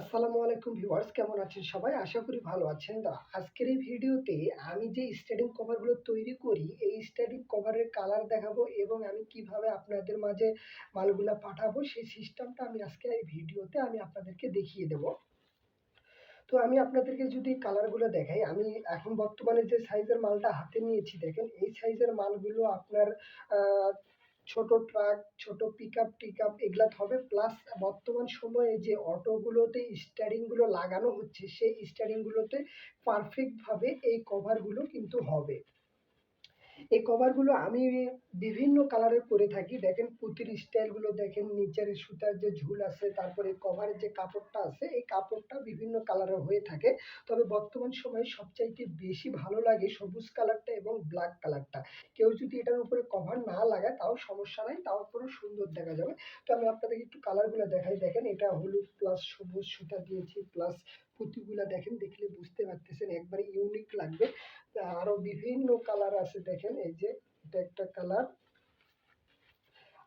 আসসালামু আলাইকুম ভিউয়ার্স, কেমন আছেন সবাই? আশা করি ভালো আছেন। আজকের এই ভিডিওতে আমি যে স্টাডিং কভারগুলো তৈরি করি, এই স্টাডিং কভারের কালার দেখাবো এবং আমি কীভাবে আপনাদের মাঝে মালগুলো পাঠাবো, সেই সিস্টেমটা আমি আজকে এই ভিডিওতে আমি আপনাদেরকে দেখিয়ে দেব। তো আমি আপনাদেরকে যদি কালারগুলো দেখাই, আমি এখন বর্তমানে যে সাইজের মালটা হাতে নিয়েছি, দেখেন, এই সাইজের মালগুলো আপনার ছোট ট্রাক ছোট পিক আপ টিক আপ এগুলা হবে। প্লাস বর্তমান সময়ে যে অটোগুলোতে স্টারিংগুলো লাগানো হচ্ছে, সেই স্টারিংগুলোতে পারফেক্টভাবে এই কভারগুলো কিন্তু হবে। কভারগুলো আমি বিভিন্ন কালারের করে থাকি। দেখেন পুঁতির স্টাইলগুলো দেখেন, নিচের সুতার যে ঝুল আছে, তারপরে কভারের যে কাপড়টা আছে, এই কাপড়টা বিভিন্ন কালারের হয়ে থাকে। তবে বর্তমান সময়ে সবচাইতে বেশি ভালো লাগে সবুজ কালারটা এবং ব্ল্যাক কালারটা কেউ যদি এটার উপরে কভার না লাগায়, তাও সমস্যা নাই, তাও পুরো সুন্দর দেখা যাবে। তো আমি আপনাদেরকে একটু কালারগুলো দেখাই। দেখেন এটা হলুদ প্লাস সবুজ সুতা দিয়েছি প্লাস পুঁতিগুলা দেখেন, দেখলে বুঝতে পারতেছেন, একবারে ইউনিক লাগবে। আরও বিভিন্ন কালার আছে, দেখেন, এই যে এটা একটা কালার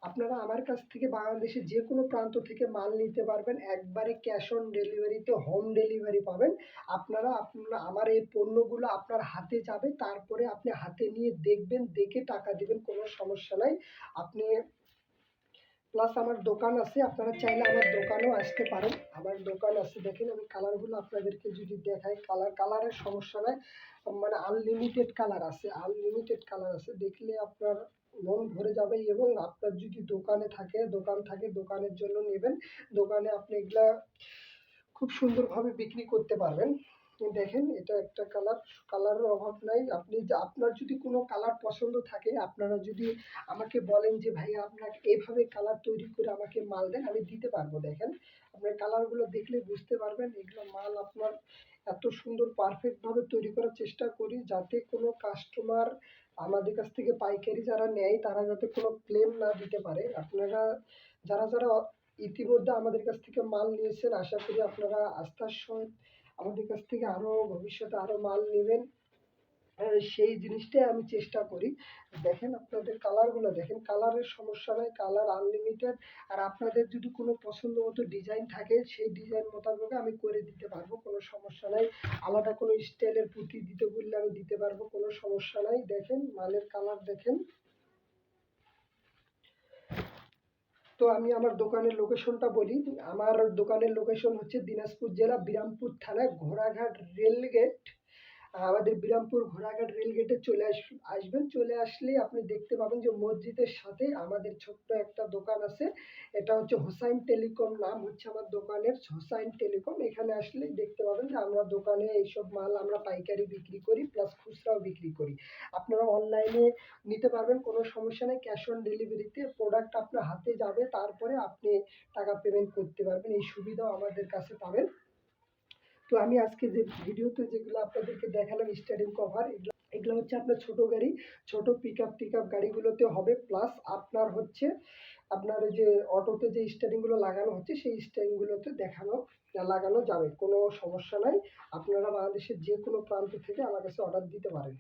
আপনারা আমার কাছ থেকে বাংলাদেশের যে কোনো প্রান্ত থেকে মাল নিতে পারবেন, একবারে ক্যাশ অন ডেলিভারিতে হোম ডেলিভারি পাবেন। আপনারা আপনারা, আমার এই পণ্যগুলো আপনার হাতে যাবে, তারপরে আপনি হাতে নিয়ে দেখবেন, দেখে টাকা দিবেন, কোনো সমস্যা নাই। আপনি প্লাস আমার দোকান আছে, আপনারা চাইলে আমার দোকানেও আসতে পারেন। আমার দোকান আছে, দেখেন আমি কালারগুলো আপনাদেরকে যদি দেখাই কালার কালারের সমস্যা নাই। মানে আনলিমিটেড কালার আছে আনলিমিটেড কালার আছে। দেখলে আপনার মন ভরে যাবে এবং আপনার যদি দোকানে থাকে, দোকান থাকে, দোকানের জন্য নেবেন। দোকানে আপনি এগুলা খুব সুন্দরভাবে বিক্রি করতে পারবেন। দেখেন, এটা একটা কালার কালারের অভাব নাই। আপনি আপনার যদি কোনো কালার পছন্দ থাকে, আপনারা যদি আমাকে বলেন যে, ভাই আপনাকে এইভাবে কালার তৈরি করে আমাকে মাল দেন, আমি দিতে পারব। দেখেন, আপনার কালারগুলো দেখলে বুঝতে পারবেন, এগুলো মাল আপনার এত সুন্দর পারফেক্ট ভাবে তৈরি করার চেষ্টা করি, যাতে কোনো কাস্টমার আমাদের কাছ থেকে পাইকারি যারা নেয়, তারা যাতে কোনো ক্লেম না দিতে পারে। আপনারা, যারা যারা ইতিমধ্যে আমাদের কাছ থেকে মাল নিয়েছেন, আশা করি আপনারা আস্থার সহিত আমাদের কাছ থেকে আরও ভবিষ্যতে আরও মাল নেবেন। আহ, সেই জিনিসটাই আমি চেষ্টা করি। দেখেন আপনাদের কালারগুলো দেখেন কালারের সমস্যা নাই কালার আনলিমিটেড আর আপনাদের যদি কোনো পছন্দ মতো ডিজাইন থাকে সেই ডিজাইন মোতাবেক আমি করে দিতে পারব কোনো সমস্যা নাই। আলাদা কোনো স্টাইলের পুঁতি দিতে বললে আমি দিতে পারব কোনো সমস্যা নাই। দেখেন মালের কালার দেখেন। তো আমি আমার দোকানের লোকেশনটা বলি। আমার দোকানের লোকেশন হচ্ছে দিনাজপুর জেলা, বিরামপুর থানা, ঘোড়াঘাট রেলগেট আমাদের বিরামপুর ঘোড়াঘাট রেলগেটে চলে আস, আসবেন। চলে আসলে আপনি দেখতে পাবেন যে মসজিদের সাথে আমাদের ছোট্ট একটা দোকান আছে। এটা হচ্ছে হোসাইন টেলিকম, নাম হচ্ছে আমার দোকানের হোসাইন টেলিকম। এখানে আসলে দেখতে পাবেন যে আমরা দোকানে এইসব মাল আমরা পাইকারি বিক্রি করি প্লাস খুচরাও বিক্রি করি। আপনারা অনলাইনে নিতে পারবেন, কোনো সমস্যা নেই। ক্যাশ অন ডেলিভারিতে প্রোডাক্ট আপনার হাতে যাবে, তারপরে আপনি টাকা পেমেন্ট করতে পারবেন। এই সুবিধাও আমাদের কাছে পাবেন। তো আমি আজকে যে ভিডিওতে যেগুলো আপনাদেরকে দেখালাম স্টার্টিং কভার এগুলো এগুলো হচ্ছে আপনার ছোট গাড়ি, ছোট পিক আপ টিক আপ গাড়িগুলোতে হবে। প্লাস আপনার হচ্ছে, আপনার যে অটোতে যে স্টারিংগুলো লাগানো হচ্ছে, সেই স্টারিংগুলোতে দেখানো, লাগানো যাবে। কোনো সমস্যা নাই। আপনারা বাংলাদেশের যে কোনো প্রান্ত থেকে আমার কাছে অর্ডার দিতে পারেন।